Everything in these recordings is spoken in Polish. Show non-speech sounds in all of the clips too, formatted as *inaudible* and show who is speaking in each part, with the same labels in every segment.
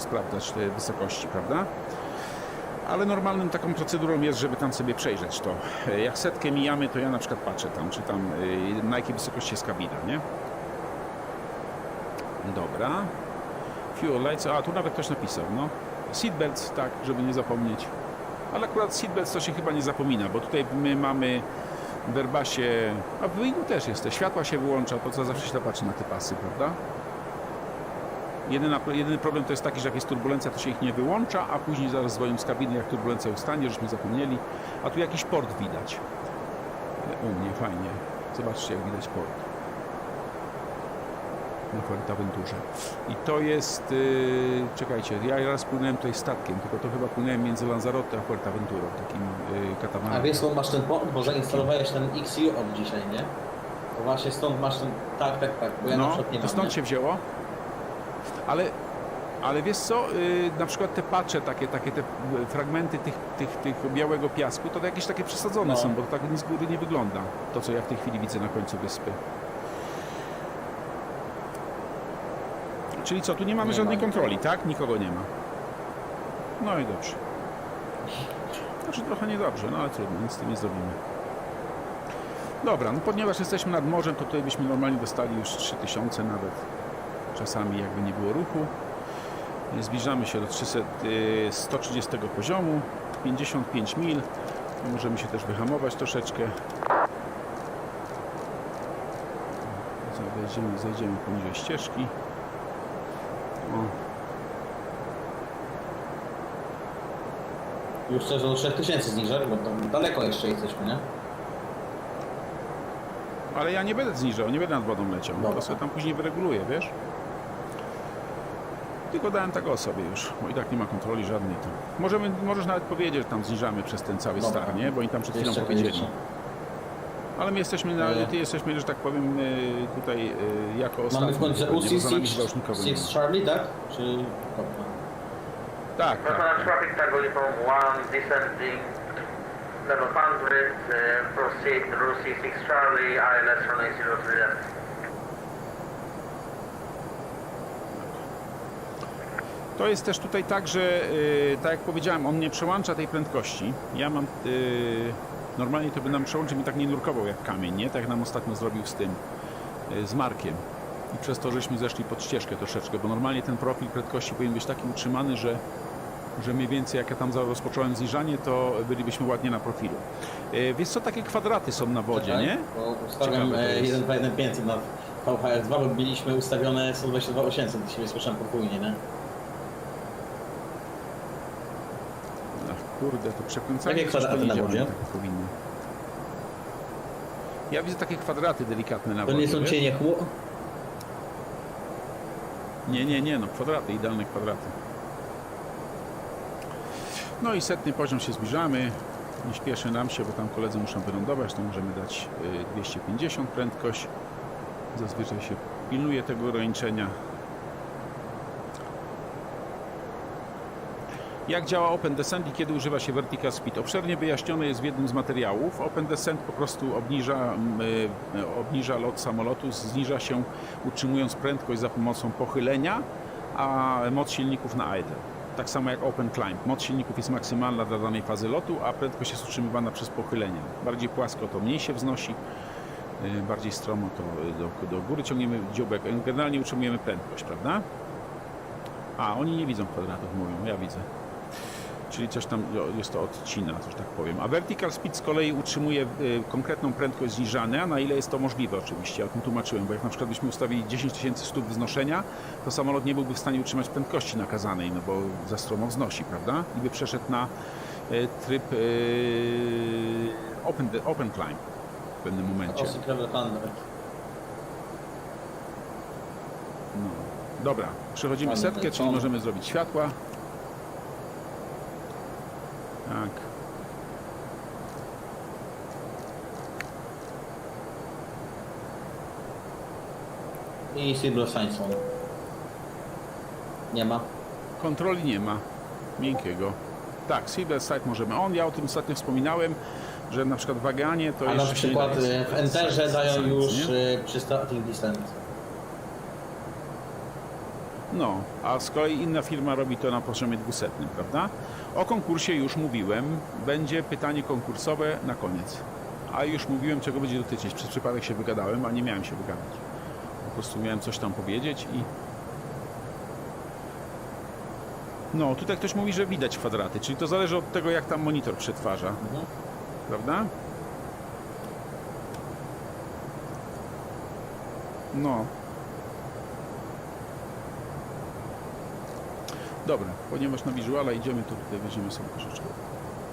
Speaker 1: sprawdzać te wysokości, prawda? Ale normalną taką procedurą jest, żeby tam sobie przejrzeć to. E, Jak setkę mijamy, to ja na przykład patrzę tam, czy tam y, na jakiej wysokości jest kabina, nie? Dobra. Fuel lights, a tu nawet ktoś napisał, no. Seatbelts, tak, żeby nie zapomnieć. Ale akurat seatbelts to się chyba nie zapomina, bo tutaj my mamy w Airbusie, a w Boeingu też jest, te światła się wyłącza, to co zawsze się patrzy na te pasy, prawda? Jedyna, jedyny problem to jest taki, że jak jest turbulencja, to się ich nie wyłącza, a później zaraz dzwonią z kabiny, jak turbulencja ustanie, żeśmy zapomnieli. A tu jakiś port widać. U mnie fajnie. Zobaczcie, jak widać port. Na Fuerteventurze. I to jest... Yy, czekajcie, ja raz płynąłem tutaj statkiem, tylko to chyba płynąłem między Lanzarote a Fuerteventurą, takim yy.
Speaker 2: A wiesz skąd masz ten port? Bo zainstalowałeś ten XU od dzisiaj, nie? To właśnie stąd masz ten... Tak, tak, tak, bo ja na
Speaker 1: No,
Speaker 2: przykład nie
Speaker 1: to
Speaker 2: mam,
Speaker 1: stąd
Speaker 2: nie?
Speaker 1: się wzięło. Ale, ale wiesz co, yy, na przykład te pacze, takie, takie te y, fragmenty tych, tych, tych białego piasku, to jakieś takie przesadzone
Speaker 2: No.
Speaker 1: są, bo to tak nic z góry nie wygląda. To, co ja w tej chwili widzę na końcu wyspy. Czyli co, tu nie mamy
Speaker 2: Nie
Speaker 1: żadnej
Speaker 2: ma.
Speaker 1: kontroli, tak? Nikogo nie ma. No i dobrze. Znaczy trochę niedobrze, no ale trudno, nic z tym nie zrobimy. Dobra, no ponieważ jesteśmy nad morzem, to tutaj byśmy normalnie dostali już 3000 nawet. Czasami jakby nie było ruchu. Zbliżamy się do 300, y, 130 poziomu, 55 mil. Możemy się też wyhamować troszeczkę. Zajdziemy, zajdziemy poniżej ścieżki. O,
Speaker 2: Już też do 3000 zniżek, bo tam daleko jeszcze jesteśmy, nie?
Speaker 1: Ale ja nie będę zniżał, nie będę nad wodą leciał.
Speaker 2: Dobra.
Speaker 1: To sobie tam później wyreguluję, wiesz? Tylko dałem tak o sobie już, bo i tak nie ma kontroli żadnej. To. Możemy, możesz nawet powiedzieć, że tam zniżamy przez ten cały
Speaker 2: Dobra.
Speaker 1: star, nie? Bo oni tam przed chwilą
Speaker 2: Jeszcze
Speaker 1: powiedzieli. Ale my jesteśmy, na,
Speaker 2: E.
Speaker 1: ty jesteśmy, że tak powiem, y, tutaj y, jako ostatni.
Speaker 2: Mamy w końcu
Speaker 1: nie, bo za nami chyba już
Speaker 2: UC6
Speaker 1: nikogo nie ma.
Speaker 2: 6 Charlie, tak? Czy... Dobra.
Speaker 1: Tak, tak,
Speaker 3: Personal
Speaker 1: tak.
Speaker 3: traffic tag uniform 1 descending level 100, uh, proceed route C6 Charlie, ILS runway 03 left.
Speaker 1: To jest też tutaj tak, że y, tak jak powiedziałem, on nie przełącza tej prędkości. Ja mam. y, normalnie to by nam przełączył mi tak nie nurkował jak kamień, nie? Tak jak nam ostatnio zrobił z tym, y, z Markiem. I przez to żeśmy zeszli pod ścieżkę troszeczkę, bo normalnie ten profil prędkości powinien być taki utrzymany, że, że mniej więcej jak ja tam rozpocząłem zniżanie, to bylibyśmy ładnie na profilu. Wiesz co, takie kwadraty są na wodzie,
Speaker 2: Czekaj,
Speaker 1: nie?
Speaker 2: Bo ustawiam
Speaker 1: Ciekawe to
Speaker 2: e,
Speaker 1: jest.
Speaker 2: 1.2.1.500 na VHS2, bo mieliśmy ustawione 122 800, do siebie słyszałem podwójnie, nie?
Speaker 1: Ach, kurde, to przekręcanie
Speaker 2: Jakie
Speaker 1: coś
Speaker 2: kwadraty na wodzie?
Speaker 1: tak powinno. Ja widzę takie kwadraty delikatne na
Speaker 2: To
Speaker 1: wodzie.
Speaker 2: nie są
Speaker 1: wiesz?
Speaker 2: cienie chmur?
Speaker 1: Nie, nie, nie, no kwadraty, idealne kwadraty. No i setny poziom się zbliżamy. Nie śpieszy nam się, bo tam koledzy muszą wylądować, to możemy dać y, 250 prędkość. Zazwyczaj się pilnuje tego ograniczenia. Jak działa Open Descent i kiedy używa się Vertical Speed? Obszernie wyjaśnione jest w jednym z materiałów. Open Descent po prostu obniża, y, obniża lot samolotu, zniża się utrzymując prędkość za pomocą pochylenia, a moc silników na idle. Tak samo jak Open Climb. Moc silników jest maksymalna dla danej fazy lotu, a prędkość jest utrzymywana przez pochylenie. Bardziej płasko to mniej się wznosi, y, bardziej stromo to y, do, do góry ciągniemy dzióbek. Generalnie utrzymujemy prędkość, prawda? A, oni nie widzą kwadratów, mówią, ja widzę. Czyli coś tam o, jest to odcina, że tak powiem. A vertical speed z kolei utrzymuje y, konkretną prędkość zniżania, na ile jest to możliwe oczywiście. O tym tłumaczyłem, bo jak na przykład byśmy ustawili 10 tysięcy stóp wznoszenia, to samolot nie byłby w stanie utrzymać prędkości nakazanej, no bo za stromo wznosi, prawda? I by przeszedł na y, tryb y, open, open climb w pewnym momencie.
Speaker 2: Osy Level 100.
Speaker 1: No. Dobra, przechodzimy setkę,
Speaker 2: to
Speaker 1: czyli możemy zrobić światła. Tak.
Speaker 2: I Silver Science. Nie ma.
Speaker 1: Kontroli nie ma. Miękkiego. Tak, Silver Side możemy. On, ja o tym ostatnio wspominałem, że na przykład waganie to
Speaker 2: A na
Speaker 1: jeszcze
Speaker 2: przykład w Enterze dają już
Speaker 1: nie?
Speaker 2: e, przy starting distance.
Speaker 1: No, a z kolei inna firma robi to na poziomie 200, prawda? O konkursie już mówiłem, będzie pytanie konkursowe na koniec. A już mówiłem, czego będzie dotyczyć. Przez przypadek się wygadałem, a nie miałem się wygadać. Po prostu miałem coś tam powiedzieć i... No, tutaj ktoś mówi, że widać kwadraty, czyli to zależy od tego, jak tam monitor przetwarza,
Speaker 2: Mhm.
Speaker 1: prawda? No. Dobra, ponieważ na wizuala idziemy, to tutaj weźmiemy sobie troszeczkę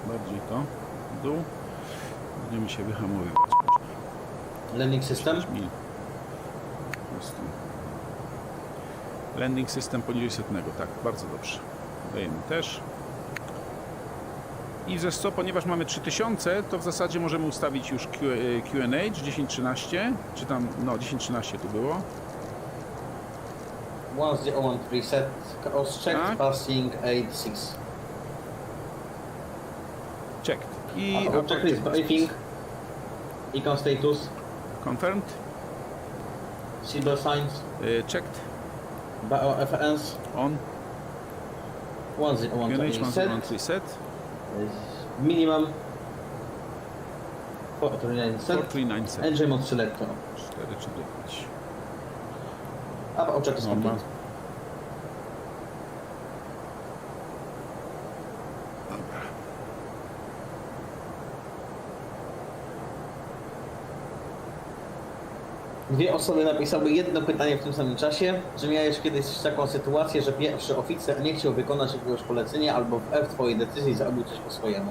Speaker 1: bardziej to, w dół. Będziemy się wyhamowywać.
Speaker 2: Landing system?
Speaker 1: 6 mil. Landing system poniżej setnego, tak, bardzo dobrze. Dajemy też. I ze 100, ponieważ mamy 3000, to w zasadzie możemy ustawić już Q- e, Q&A 10-13, czy tam, no 10-13 tu było.
Speaker 2: Once the on preset cross checked
Speaker 1: Tak.
Speaker 2: passing 8-6.
Speaker 1: Checked. I
Speaker 2: I checklist briefing. Icon status.
Speaker 1: confirmed,
Speaker 2: Silver signs.
Speaker 1: e, checked,
Speaker 2: reference.
Speaker 1: on,
Speaker 2: Once the on
Speaker 1: Q&A
Speaker 2: preset.
Speaker 1: 1 reset,
Speaker 2: Minimum. 439 set.
Speaker 1: 439 set,
Speaker 2: Engine mod selector.
Speaker 1: 4 czy 9. Ma-
Speaker 2: complete.
Speaker 1: Dobra.
Speaker 2: Dwie osoby napisały jedno pytanie w tym samym czasie, że miałeś kiedyś taką sytuację, że pierwszy oficer nie chciał wykonać jakiegoś polecenia albo w F twojej decyzji zrobił coś po swojemu.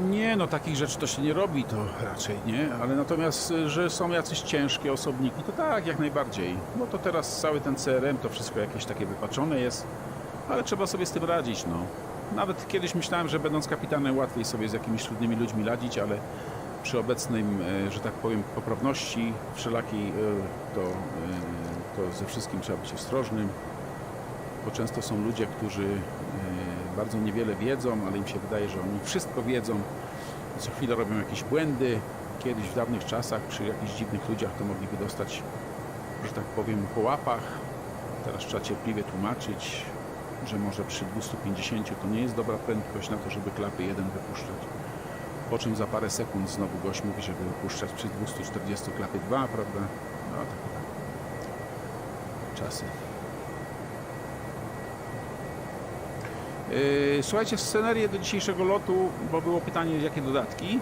Speaker 1: Nie, no takich rzeczy to się nie robi, to raczej nie, ale natomiast, y, że są jacyś ciężkie osobniki, to tak, jak najbardziej. No to teraz cały ten CRM, to wszystko jakieś takie wypaczone jest, ale trzeba sobie z tym radzić, no. Nawet kiedyś myślałem, że będąc kapitanem łatwiej sobie z jakimiś trudnymi ludźmi radzić, ale przy obecnym, e, że tak powiem, poprawności wszelakiej, e, to, to ze wszystkim trzeba być ostrożnym, bo często są ludzie, którzy bardzo niewiele wiedzą, ale im się wydaje, że oni wszystko wiedzą. Co chwilę robią jakieś błędy. Kiedyś w dawnych czasach przy jakichś dziwnych ludziach to mogliby dostać, że tak powiem, po łapach. Teraz trzeba cierpliwie tłumaczyć, że może przy 250 to nie jest dobra prędkość na to, żeby klapy jeden wypuszczać. Po czym za parę sekund znowu gość mówi, żeby wypuszczać przy 240 klapy 2, prawda? No tak, tak. Czasy. Słuchajcie, scenerie do dzisiejszego lotu, bo było pytanie, jakie dodatki.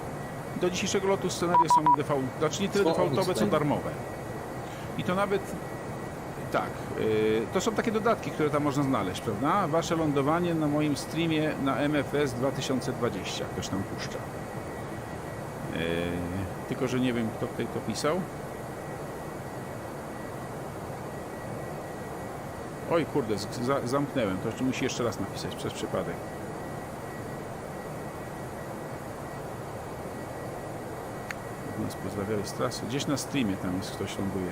Speaker 1: Do dzisiejszego lotu scenerie są default, znaczy nie tyle defaultowe, co darmowe. I to nawet, tak, yy, to są takie dodatki, które tam można znaleźć, prawda? Wasze lądowanie na moim streamie na MFS 2020, ktoś tam puszcza. Yy, Tylko, że nie wiem, kto tutaj to pisał. Oj kurde, za, zamknąłem. To jeszcze musi jeszcze raz napisać przez przypadek. Nas pozdrawiali z trasy. Gdzieś na streamie tam jest ktoś ląduje.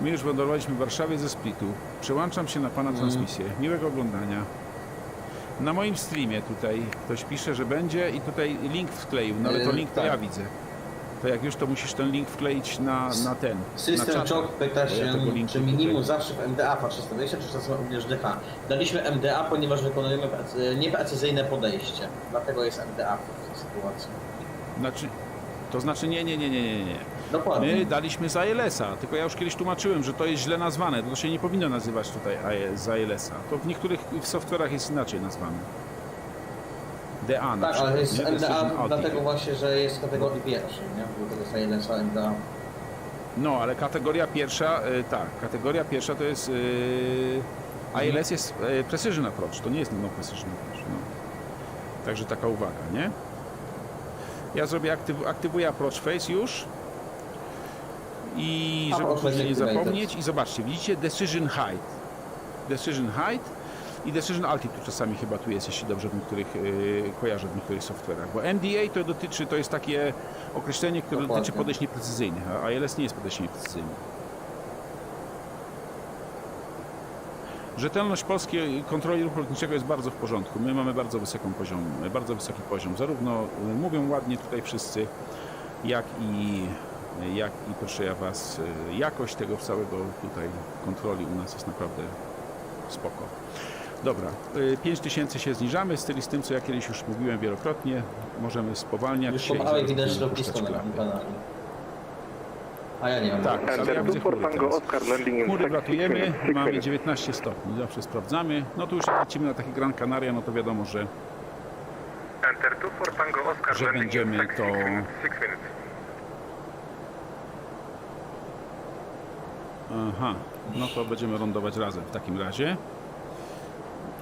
Speaker 1: My już wylądowaliśmy w Warszawie ze Splitu. Przełączam się na Pana transmisję. Miłego oglądania. Na moim streamie tutaj ktoś pisze, że będzie i tutaj link wkleił, no ale to
Speaker 2: Yy,
Speaker 1: link to
Speaker 2: tak.
Speaker 1: ja widzę. To jak już to musisz ten link wkleić na, na ten.
Speaker 2: System Choke pyta
Speaker 1: ja
Speaker 2: się,
Speaker 1: linku
Speaker 2: czy
Speaker 1: tutaj-
Speaker 2: minimum zawsze w MDA patrzy 120, czy czasem również DH. Daliśmy MDA, ponieważ wykonujemy prec- nieprecyzyjne podejście. Dlatego jest MDA w tej sytuacji.
Speaker 1: Znaczy, to znaczy nie, nie, nie, nie, nie, nie.
Speaker 2: Dokładnie.
Speaker 1: My daliśmy za ILS-a, tylko ja już kiedyś tłumaczyłem, że to jest źle nazwane. To się nie powinno nazywać tutaj za ILS-a. To w niektórych w software'ach jest inaczej nazwane. DA na
Speaker 2: Tak,
Speaker 1: przykład.
Speaker 2: ale jest
Speaker 1: nie? Altitude.
Speaker 2: dlatego właśnie, że jest w kategorii pierwszej, nie? Dlatego jest ILS MDA.
Speaker 1: No, ale kategoria pierwsza, y, tak, kategoria pierwsza to jest y, ILS jest y, Precision Approach, to nie jest no Precision Approach. No. Także taka uwaga, nie? Ja zrobię, aktyw, aktywuję Approach Face już i żeby
Speaker 2: Approach
Speaker 1: później nie
Speaker 2: activated.
Speaker 1: zapomnieć i zobaczcie, widzicie Decision Height Decision Height i Decision Altitude czasami chyba tu jest, jeśli dobrze w niektórych y, kojarzę w niektórych software'ach, bo MDA to dotyczy, to jest takie określenie, które
Speaker 2: Dokładnie.
Speaker 1: dotyczy podejść nieprecyzyjnych, a ILS nie jest podejście nieprecyzyjne. Rzetelność polskiej kontroli ruchu lotniczego jest bardzo w porządku. My mamy bardzo wysoką poziom, bardzo wysoki poziom. Zarówno y, mówią ładnie tutaj wszyscy, jak i e, jak i proszę ja Was, e, jakość tego całego tutaj kontroli u nas jest naprawdę spoko. Dobra, y, 5000 się zniżamy, z tym, co ja kiedyś już mówiłem wielokrotnie. Możemy spowalniać
Speaker 2: Już
Speaker 1: się
Speaker 2: po
Speaker 1: zaraz
Speaker 2: widać lotnisko na kanale. A ja nie mam.
Speaker 1: Tak, ale ja
Speaker 4: Enter
Speaker 1: widzę
Speaker 4: 2 for
Speaker 1: chmury
Speaker 4: Tango
Speaker 1: teraz.
Speaker 4: Oscar landing *laughs* in
Speaker 1: Chmury
Speaker 4: 6
Speaker 1: wlatujemy,
Speaker 4: minutes. Six
Speaker 1: mamy
Speaker 4: minutes.
Speaker 1: 19 stopni, zawsze sprawdzamy. No tu już jak lecimy na taki Gran Canaria, no to wiadomo, że
Speaker 4: Enter 2 for Tango Oscar
Speaker 1: że
Speaker 4: landing in
Speaker 1: będziemy
Speaker 4: six-
Speaker 1: to-
Speaker 4: minutes.
Speaker 1: aha, no to będziemy lądować razem w takim razie.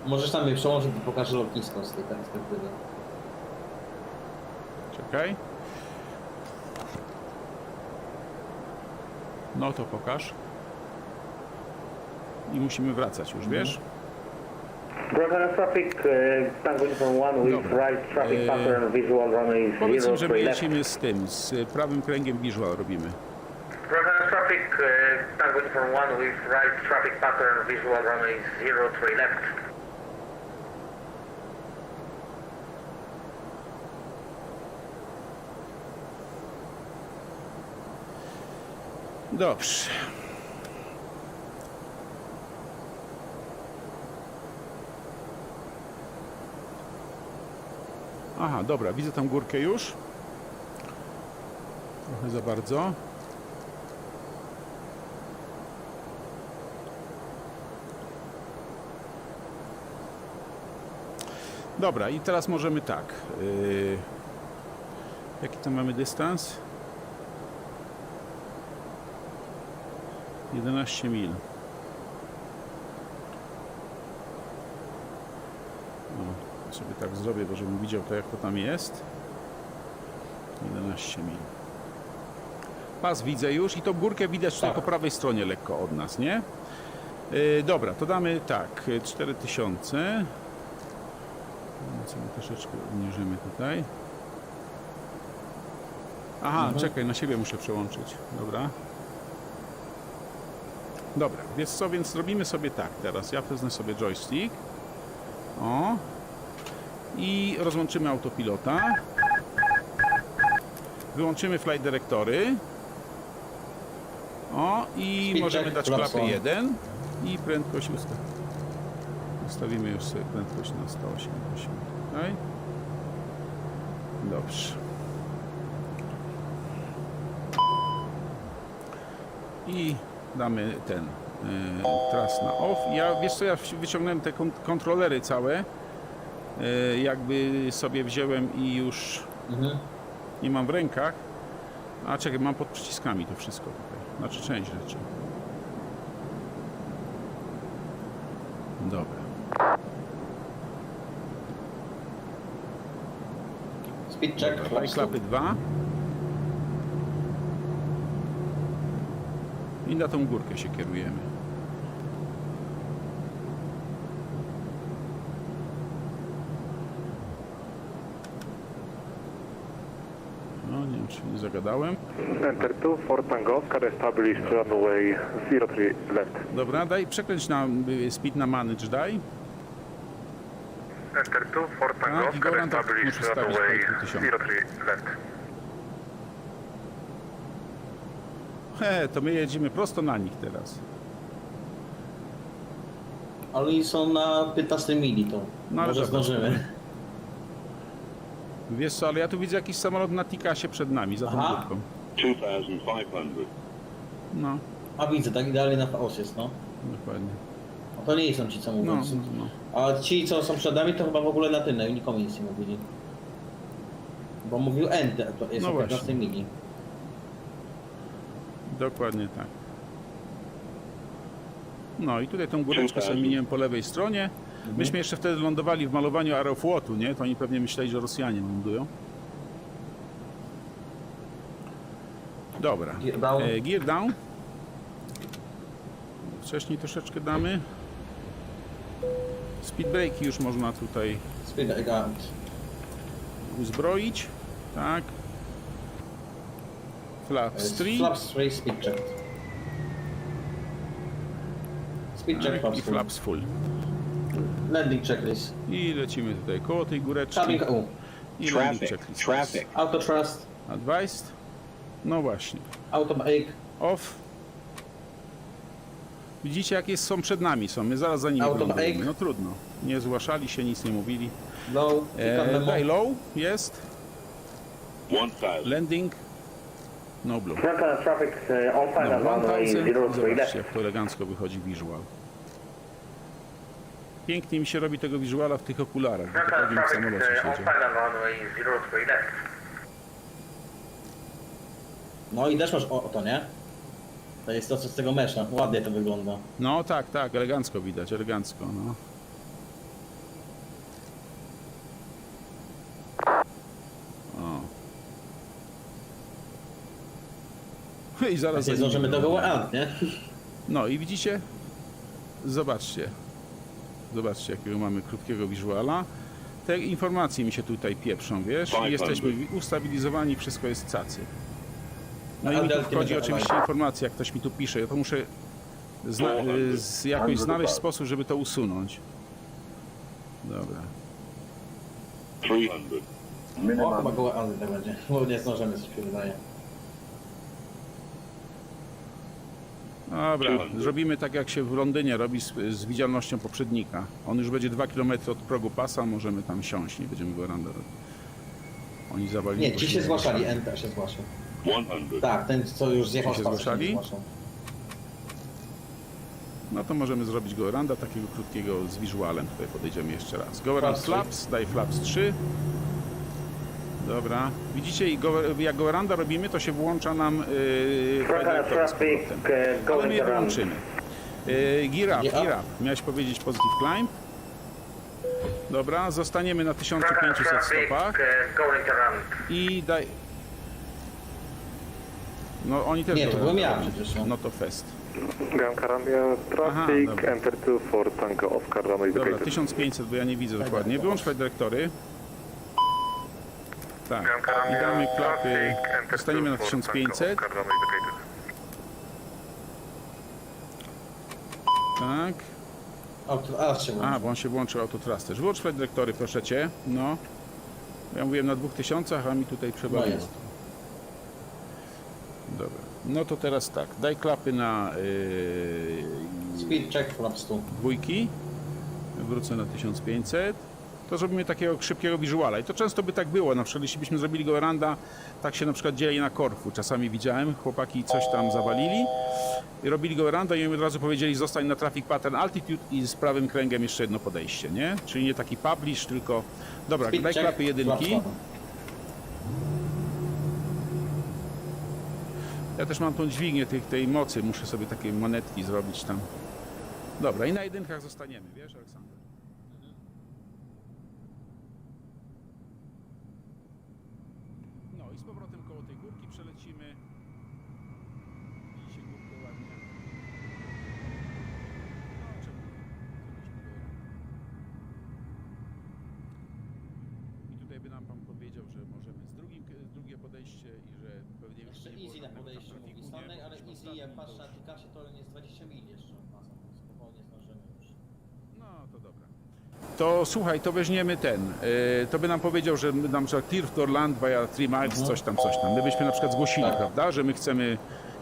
Speaker 2: Możesz tam mnie przełączyć i pokażę lotnisko z tej perspektywy.
Speaker 1: Czekaj. No to pokaż. I musimy wracać już, wiesz?
Speaker 5: Brother traffic, uh, Tango Uniform 1 with
Speaker 1: Dobra.
Speaker 5: right traffic
Speaker 1: Eee,
Speaker 5: pattern, visual runway
Speaker 1: Powiedz
Speaker 5: 0
Speaker 1: im, że my
Speaker 5: left.
Speaker 1: lecimy z tym, z prawym kręgiem visual robimy.
Speaker 3: Roger traffic, uh, Tango Uniform 1 with right traffic pattern, visual runway 03 left.
Speaker 1: Dobrze. Aha, dobra, widzę tam górkę już. Trochę za bardzo. Dobra, i teraz możemy tak. Yy, jaki tam mamy dystans? 11 mil. No, sobie tak zrobię, bo żebym widział to, jak to tam jest. 11 mil. Pas widzę już i tą górkę widać tutaj
Speaker 2: Tak.
Speaker 1: po prawej stronie lekko od nas, nie? Yy, dobra, to damy tak, yy, 4000. No, sobie troszeczkę obniżymy tutaj. Aha,
Speaker 2: Mhm.
Speaker 1: czekaj, na siebie muszę przełączyć. Dobra. Dobra, więc co, więc robimy sobie tak teraz. Ja wezmę sobie joystick. O. I rozłączymy autopilota. Wyłączymy flight dyrektory. O, i
Speaker 2: Speed
Speaker 1: możemy
Speaker 2: check,
Speaker 1: dać klapę
Speaker 2: on.
Speaker 1: 1 i prędkość ustaw. Ustawimy już sobie prędkość na 180. Tutaj. Dobrze. i damy ten y, tras na off. Ja wiesz co, ja wyciągnąłem te kon- kontrolery całe. y, jakby sobie wziąłem i już
Speaker 2: Mhm.
Speaker 1: nie mam w rękach. A czekaj, mam pod przyciskami to wszystko tutaj. Znaczy część rzeczy. Dobra.
Speaker 2: Speed check,
Speaker 1: klapy 2. I na tą górkę się kierujemy. No, nie wiem, czy nie zagadałem.
Speaker 4: Enter 2 for Tango Oscar established runway 03 left.
Speaker 1: Dobra, daj przekręć na y, speed na manage, daj.
Speaker 4: Enter 2 for Tango
Speaker 1: i
Speaker 4: Oscar
Speaker 1: Goran tak
Speaker 4: established
Speaker 1: muszę stawić
Speaker 4: runway
Speaker 1: tutaj 1000.
Speaker 4: 03 left.
Speaker 1: He, to my jedziemy prosto na nich teraz.
Speaker 2: Ale oni są na 15 mili to.
Speaker 1: No, ale
Speaker 2: Może
Speaker 1: dobra.
Speaker 2: zdążymy.
Speaker 1: Wiesz co, ale ja tu widzę jakiś samolot na Tikasie przed nami, za tą
Speaker 2: Aha.
Speaker 1: górką.
Speaker 6: 2,500.
Speaker 1: No,
Speaker 2: A widzę, tak idealnie na chaos jest, no.
Speaker 1: dokładnie.
Speaker 2: A to nie są ci, co
Speaker 1: No,
Speaker 2: mówią.
Speaker 1: no.
Speaker 2: A ci, co są przed nami, to chyba w ogóle na tym, na nikomu nic nie mówili. Bo mówił N, to jest
Speaker 1: No
Speaker 2: o 15
Speaker 1: właśnie.
Speaker 2: mili.
Speaker 1: Dokładnie tak. No i tutaj tą góreczkę sobie miniłem po lewej stronie. Myśmy jeszcze wtedy lądowali w malowaniu Aeroflotu, nie? To oni pewnie myśleli, że Rosjanie lądują. Dobra.
Speaker 2: Gear down.
Speaker 1: E, gear down. Wcześniej troszeczkę damy. Speed breaki już można tutaj
Speaker 2: Speed out.
Speaker 1: uzbroić. Tak. Flaps 3.
Speaker 2: Flaps 3, speed check. Speed check, flaps
Speaker 1: I
Speaker 2: full.
Speaker 1: flaps full.
Speaker 2: Landing checklist.
Speaker 1: I lecimy tutaj koło tej góreczki.
Speaker 2: Cabin, u.
Speaker 1: I landing
Speaker 6: Traffic.
Speaker 1: checklist.
Speaker 6: Traffic.
Speaker 2: Auto trust.
Speaker 1: Advised. No właśnie.
Speaker 2: Autobike.
Speaker 1: Off. Widzicie, jakie są przed nami są. My zaraz za nimi
Speaker 2: Auto.
Speaker 1: No trudno. Nie zgłaszali się, nic nie mówili.
Speaker 2: Low.
Speaker 1: E, daj low. Jest.
Speaker 6: 1000.
Speaker 1: Landing. No blue.
Speaker 5: Frontal traffic uh, on
Speaker 1: No,
Speaker 5: runway
Speaker 1: 1000.
Speaker 5: 03
Speaker 1: Zobaczcie,
Speaker 5: left.
Speaker 1: jak to elegancko wychodzi visual. Pięknie mi się robi tego visuala w tych okularach. bo to
Speaker 3: Frontal
Speaker 1: pewnie w
Speaker 3: traffic
Speaker 1: samolocie
Speaker 3: uh, final runway 03 left.
Speaker 2: No i też masz o, o to, nie? To jest to, co z tego mesza. Ładnie to wygląda.
Speaker 1: No tak, tak, elegancko widać, elegancko, no. O. I zaraz za
Speaker 2: Nie
Speaker 1: nimi
Speaker 2: zdążymy do. Goa nie?
Speaker 1: No i widzicie? Zobaczcie. Zobaczcie, jakiego mamy krótkiego wizuala. Te informacje mi się tutaj pieprzą, wiesz? I jesteśmy ustabilizowani, wszystko jest cacy. No i mi tu wchodzi oczywiście informacja, jak ktoś mi tu pisze. Ja to muszę zna z jakoś znaleźć sposób, żeby to usunąć. Dobra.
Speaker 6: 300.
Speaker 2: O, chyba Goa Andy tak będzie. Bo nie zdążymy, coś się wydaje.
Speaker 1: Dobra, zrobimy tak jak się w Londynie robi z, z widzialnością poprzednika. On już będzie 2 km od progu pasa, możemy tam siąść, nie będziemy go rando robić. Oni zawalili.
Speaker 2: Nie, ci się zgłaszali. Enter się zgłaszał.
Speaker 6: 100.
Speaker 2: Tak, ten co już zjechał
Speaker 1: Ci się
Speaker 2: z
Speaker 1: zgłaszali?
Speaker 2: zgłaszał.
Speaker 1: No to możemy zrobić go randa takiego krótkiego z visualem. Tutaj podejdziemy jeszcze raz. Go around
Speaker 2: Flaps
Speaker 1: flaps, daj flaps 3. Dobra. Widzicie, jak go randa robimy, to się włącza nam yy,
Speaker 5: traffic uh,
Speaker 1: Ale my je
Speaker 5: around.
Speaker 1: wyłączymy. Yy, gear up,
Speaker 2: Gear up.
Speaker 1: gear up. Miałeś powiedzieć positive climb. Dobra, zostaniemy na
Speaker 3: Frontal
Speaker 1: 1500
Speaker 3: traffic
Speaker 1: stopach
Speaker 3: around.
Speaker 1: i daj... No oni też
Speaker 2: Nie, to byłem ja przecież, no.
Speaker 1: No to fest. Aha,
Speaker 4: traffic,
Speaker 1: dobra.
Speaker 4: enter 2 for Tango runway
Speaker 1: Dobra,
Speaker 4: indicated.
Speaker 1: 1500, bo ja nie widzę dokładnie.
Speaker 2: dobra.
Speaker 1: Wyłącz flight dyrektory. Tak, i damy klapy. Zostaniemy na 1500. Tak.
Speaker 2: Auto, a,
Speaker 1: bo on się włączył autotraster. Wyłącz flight dyrektory, proszę cię. No. Ja mówiłem na 2000, a mi tutaj
Speaker 2: No
Speaker 1: przewaliło.
Speaker 2: jest.
Speaker 1: Dobra. No to teraz tak. Daj klapy na yy,
Speaker 2: Speed check flaps tu.
Speaker 1: dwójki. Wrócę na 1500. To zrobimy takiego szybkiego wizuala. I to często by tak było. Na przykład jeśli byśmy zrobili go randa, tak się na przykład dzieje na korfu. Czasami widziałem, chłopaki coś tam zawalili. I robili go randa i im od razu powiedzieli zostań na traffic pattern altitude i z prawym kręgiem jeszcze jedno podejście, nie? Czyli nie taki publish, tylko... Dobra,
Speaker 2: Speed
Speaker 1: daj
Speaker 2: check,
Speaker 1: klapy jedynki. Ja też mam tą dźwignię tej, tej mocy, muszę sobie takie monetki zrobić tam. Dobra, i na jedynkach zostaniemy, wiesz, Aleksander? No i z powrotem koło tej górki przelecimy. Widzicie górkę ładnie. No, czemu nie? Zrobiliśmy go rano. I tutaj by nam pan powiedział, że możemy z drugim, drugie podejście i że pewnie
Speaker 2: Jeszcze
Speaker 1: nie było
Speaker 2: easy na podejściu mówi
Speaker 1: nie?
Speaker 2: Stanley, ale easy jak patrzę
Speaker 1: to
Speaker 2: na klikasie to jest 20 mil jeszcze od nas. Spokojnie zdążymy już.
Speaker 1: No to dobra. To słuchaj, to weźmiemy ten. y, to by nam powiedział, że nam trzeba clear to land via 3 miles, coś tam, coś tam. My byśmy na przykład zgłosili,
Speaker 2: Tak.
Speaker 1: prawda, że my chcemy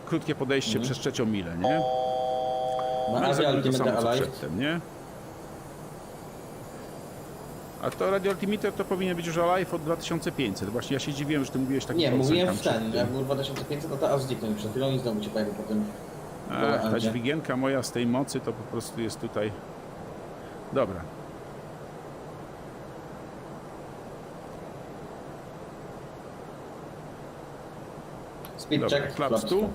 Speaker 1: krótkie podejście przez trzecią milę, nie?
Speaker 2: Na
Speaker 1: No
Speaker 2: Ultimate
Speaker 1: samo co
Speaker 2: Alive.
Speaker 1: przedtem, nie? A to Radio Altimeter to powinien być już alive od 2500. Właśnie ja się dziwiłem, że ty mówiłeś taki
Speaker 2: Nie, mówiłem w ten, jak był 2500, to to aż zniknął przed chwilą i znowu cię pojawił po tym.
Speaker 1: Ach, ta dźwigienka moja z tej mocy to po prostu jest tutaj... Dobra.
Speaker 2: Speed
Speaker 1: Dobra,
Speaker 2: check,
Speaker 1: flaps tu.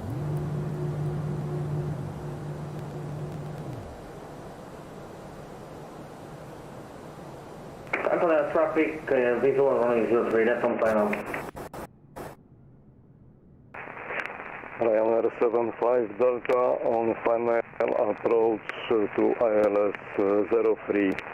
Speaker 5: Traffic uh, visual runway 03 left on final.
Speaker 4: Ryanair 75 Delta on final approach to ILS uh, 03.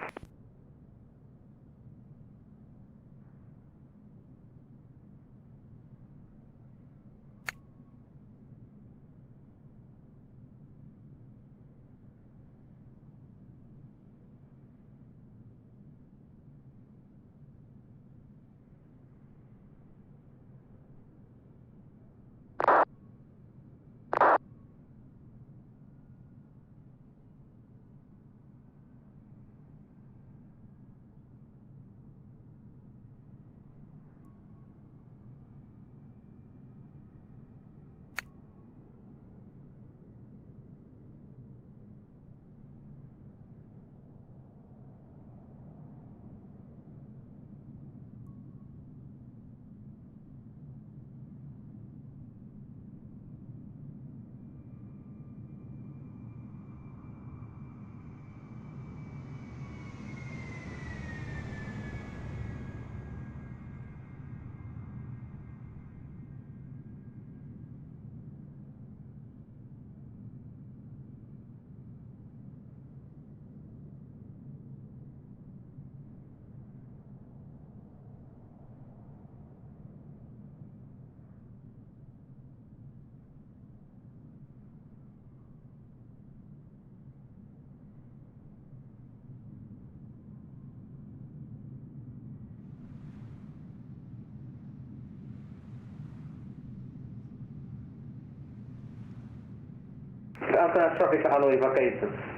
Speaker 3: Falcon traffic on evacuation.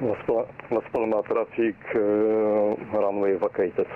Speaker 5: Las, Pal- Las Palmas traffic, uh, runway vacated.